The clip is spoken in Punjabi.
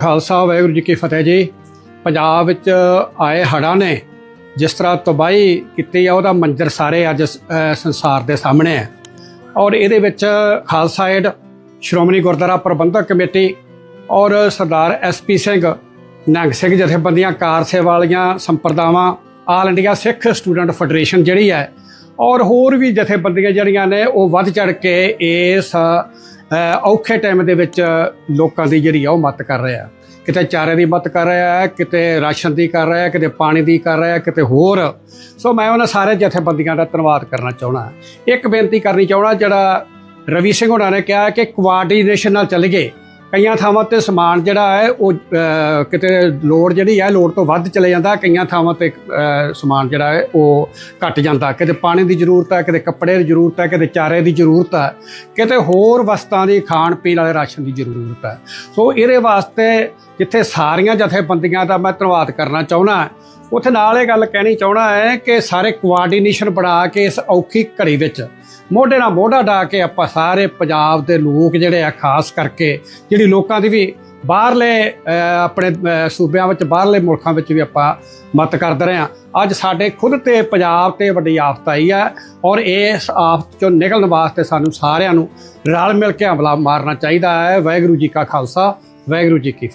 ਖਾਲਸਾ ਵਾਹਿਗੁਰੂ ਜੀ ਕੀ ਫਤਿਹ ਜੀ। ਪੰਜਾਬ ਵਿੱਚ ਆਏ ਹੜ੍ਹਾਂ ਨੇ, ਜਿਸ ਤਰ੍ਹਾਂ ਤਬਾਹੀ ਕੀਤੀ ਆ, ਉਹਦਾ ਮੰਜ਼ਰ ਸਾਰੇ ਅੱਜ ਸੰਸਾਰ ਦੇ ਸਾਹਮਣੇ ਹੈ। ਔਰ ਇਹਦੇ ਵਿੱਚ ਖਾਲਸਾ ਏਡ ਸ਼੍ਰੋਮਣੀ ਗੁਰਦੁਆਰਾ ਪ੍ਰਬੰਧਕ ਕਮੇਟੀ ਔਰ ਸਰਦਾਰ ਐਸਪੀ ਸਿੰਘ ਨੰਗ ਸਿੰਘ ਜਥੇਬੰਦੀਆਂ, ਕਾਰ ਸੇਵਾ ਵਾਲੀਆਂ ਸੰਪਰਦਾਵਾਂ, All India Sikh Student Federation ਜਿਹੜੀ ਹੈ, ਔਰ ਹੋਰ ਵੀ ਜਥੇਬੰਦੀਆਂ ਜਿਹੜੀਆਂ ਨੇ, ਉਹ ਵੱਧ ਚੜ ਕੇ ਇਸ ਔਖੇ ਟਾਈਮ ਦੇ ਵਿੱਚ ਲੋਕਾਂ ਦੀ ਜਿਹੜੀ ਆ ਉਹ ਮਦਦ ਕਰ ਰਿਹਾ। ਕਿਤੇ ਚਾਰੇ ਦੀ ਮਦਦ ਕਰ ਰਿਹਾ ਹੈ ਕਿਤੇ ਰਾਸ਼ਨ ਦੀ ਕਰ ਰਿਹਾ ਹੈ ਕਿਤੇ ਪਾਣੀ ਦੀ ਕਰ ਰਿਹਾ ਹੈ ਕਿਤੇ ਹੋਰ। ਸੋ ਮੈਂ ਉਹਨਾਂ ਸਾਰੇ ਜਥੇਬੰਦੀਆਂ ਦਾ ਧੰਨਵਾਦ ਕਰਨਾ ਚਾਹਣਾ ਇੱਕ ਬੇਨਤੀ ਕਰਨੀ ਚਾਹਣਾ ਜਿਹੜਾ ਰਵੀ ਸਿੰਘ ਹੋਣਾ ਨੇ ਕਿਹਾ ਕਿ ਕੋਆਰਡੀਨੇਸ਼ਨ ਨਾਲ ਚੱਲ ਗਏ। ਕਈਆਂ ਥਾਵਾਂ ਤੇ ਸਮਾਨ ਜਿਹੜਾ ਹੈ ਉਹ ਅਹ, ਕਿਤੇ ਲੋੜ ਜਿਹੜੀ ਹੈ ਲੋੜ ਤੋਂ ਵੱਧ ਚਲੇ ਜਾਂਦਾ। ਕਈਆਂ ਥਾਵਾਂ ਤੇ ਅਹ, ਸਮਾਨ ਜਿਹੜਾ ਹੈ ਉਹ ਘਟ ਜਾਂਦਾ। ਕਿਤੇ ਪਾਣੀ ਦੀ ਜ਼ਰੂਰਤ ਹੈ ਕਿਤੇ ਕੱਪੜੇ ਦੀ ਜ਼ਰੂਰਤ ਹੈ ਕਿਤੇ ਚਾਰੇ ਦੀ ਜ਼ਰੂਰਤ ਹੈ ਕਿਤੇ ਹੋਰ ਵਸਤਾਂ ਦੀ ਖਾਣ ਪੀਣ ਵਾਲੇ ਰਾਸ਼ਨ ਦੀ ਜ਼ਰੂਰਤ ਹੈ। ਸੋ ਇਹਦੇ ਵਾਸਤੇ ਜਿੱਥੇ ਸਾਰੀਆਂ ਜਥੇਬੰਦੀਆਂ ਦਾ ਮੈਂ ਧੰਨਵਾਦ ਕਰਨਾ ਚਾਹੁੰਦਾ ਉੱਥੇ ਨਾਲ ਇਹ ਗੱਲ ਕਹਿਣੀ ਚਾਹੁੰਦਾ ਹੈ ਕਿ ਸਾਰੇ ਕੋਆਰਡੀਨੇਸ਼ਨ ਬਣਾ ਕੇ ਇਸ ਔਖੀ ਘੜੀ ਵਿੱਚ ਮੋਢੇ ਨਾਲ ਮੋਢਾ ਢਾ ਕੇ ਆਪਾਂ ਸਾਰੇ ਪੰਜਾਬ ਦੇ ਲੋਕ ਜਿਹੜੇ ਆ, ਖਾਸ ਕਰਕੇ ਜਿਹੜੀ ਲੋਕਾਂ ਦੀ ਵੀ ਬਾਹਰਲੇ ਆਪਣੇ ਸੂਬਿਆਂ ਵਿੱਚ, ਬਾਹਰਲੇ ਮੁਲਕਾਂ ਵਿੱਚ ਵੀ ਆਪਾਂ ਮਤ ਕਰਦੇ ਰਹੇ ਹਾਂ। ਅੱਜ ਸਾਡੇ ਖੁਦ ਤੇ ਪੰਜਾਬ ਤੇ ਵੱਡੀ ਆਫਤ ਆਈ ਹੈ ਔਰ ਇਸ ਆਫਤ ਚੋਂ ਨਿਕਲਣ ਵਾਸਤੇ ਸਾਨੂੰ ਸਾਰਿਆਂ ਨੂੰ ਰਲ ਮਿਲ ਕੇ ਹਮਲਾ ਮਾਰਨਾ ਚਾਹੀਦਾ ਹੈ। ਵਾਹਿਗੁਰੂ ਜੀ ਕਾ ਖਾਲਸਾ, ਵਾਹਿਗੁਰੂ ਜੀ ਕੀ ਫਤਿਹ।